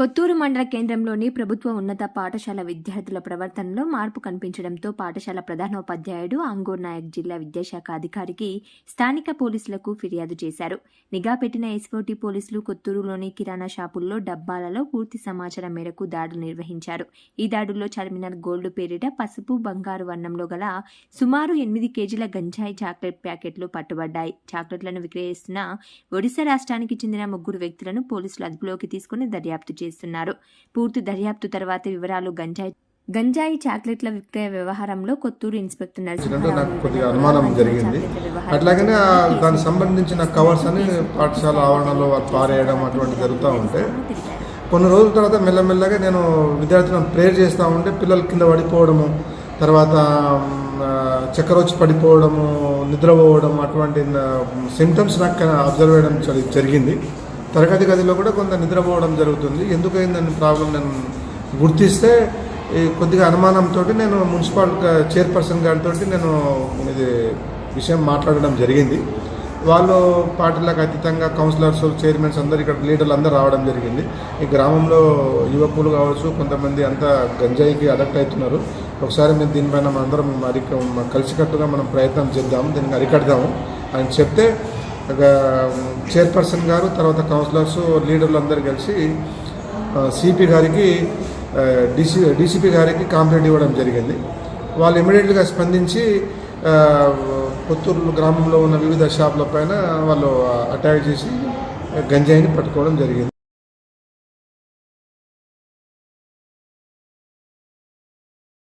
కొత్తూరు మండల కేంద్రంలోని ప్రభుత్వ ఉన్నత పాఠశాల విద్యార్థుల ప్రవర్తనలో మార్పు కనిపించడంతో పాఠశాల ప్రధానోపాధ్యాయుడు అంగూర్ నాయక్ జిల్లా విద్యాశాఖ అధికారికి స్థానిక పోలీసులకు ఫిర్యాదు చేశారు. నిఘా పెట్టిన ఎస్ఓటీ పోలీసులు కొత్తూరులోని కిరాణా షాపుల్లో డబ్బాలలో పూర్తి సమాచారం మేరకు దాడులు నిర్వహించారు. ఈ దాడుల్లో చార్మినార్ గోల్డ్ పేరిట పసుపు బంగారు వర్ణంలో గల సుమారు ఎనిమిది కేజీల గంజాయి చాక్లెట్ ప్యాకెట్లు పట్టుబడ్డాయి. చాక్లెట్లను విక్రయిస్తున్న ఒడిశా రాష్ట్రానికి చెందిన ముగ్గురు వ్యక్తులను పోలీసులు అదుపులోకి తీసుకుని దర్యాప్తు చేస్తున్నారు. పూర్తి దర్యాప్తు తర్వాత వివరాలు గంజాయి గంజాయి చాక్లెట్ల విక్రయ వ్యవహారంలో కొత్తూరు ఇన్స్పెక్టర్ నాకు కొద్దిగా అనుమానం జరిగింది. అట్లాగనే దానికి సంబంధించిన కవర్స్ అని పాఠశాల ఆవరణలో పారేయడం అటువంటి జరుగుతూ ఉంటే కొన్ని రోజుల తర్వాత మెల్లమెల్లగా నేను విద్యార్థులను ప్రేర్ చేస్తూ ఉంటే పిల్లలు కింద పడిపోవడము తర్వాత చక్కెర వచ్చి పడిపోవడము నిద్రపోవడం అటువంటి సిమ్టమ్స్ నాకు అబ్జర్వ్ చేయడం జరి- జరిగింది. తరగతి గదిలో కూడా కొంత నిద్రపోవడం జరుగుతుంది. ఎందుకైందని ప్రాబ్లం నేను గుర్తిస్తే ఈ కొద్దిగా అనుమానంతో నేను మున్సిపల్ చైర్పర్సన్ గారితో నేను ఇది విషయం మాట్లాడడం జరిగింది. వాళ్ళు పార్టీలకు అతీతంగా కౌన్సిలర్స్ చైర్మన్స్ అందరు ఇక్కడ లీడర్లు అందరూ రావడం జరిగింది. ఈ గ్రామంలో యువకులు కావచ్చు కొంతమంది అంతా గంజాయికి అడక్ట్ అవుతున్నారు. ఒకసారి మేము దీనిపైన మనందరం అరి కలిసికట్టుగా మనం ప్రయత్నం చేద్దాము దీనికి అరికడదాము అని చెప్తే చైర్పర్సన్ గారు తర్వాత కౌన్సిలర్స్ లీడర్లు అందరూ కలిసి సిపి గారికి డీసీ డీసీపీ గారికి కాంప్లైంట్ ఇవ్వడం జరిగింది. వాళ్ళు ఇమీడియట్గా స్పందించి పుత్తూరు గ్రామంలో ఉన్న వివిధ షాపుల పైన వాళ్ళు అటాక్ చేసి గంజాయిని పట్టుకోవడం జరిగింది.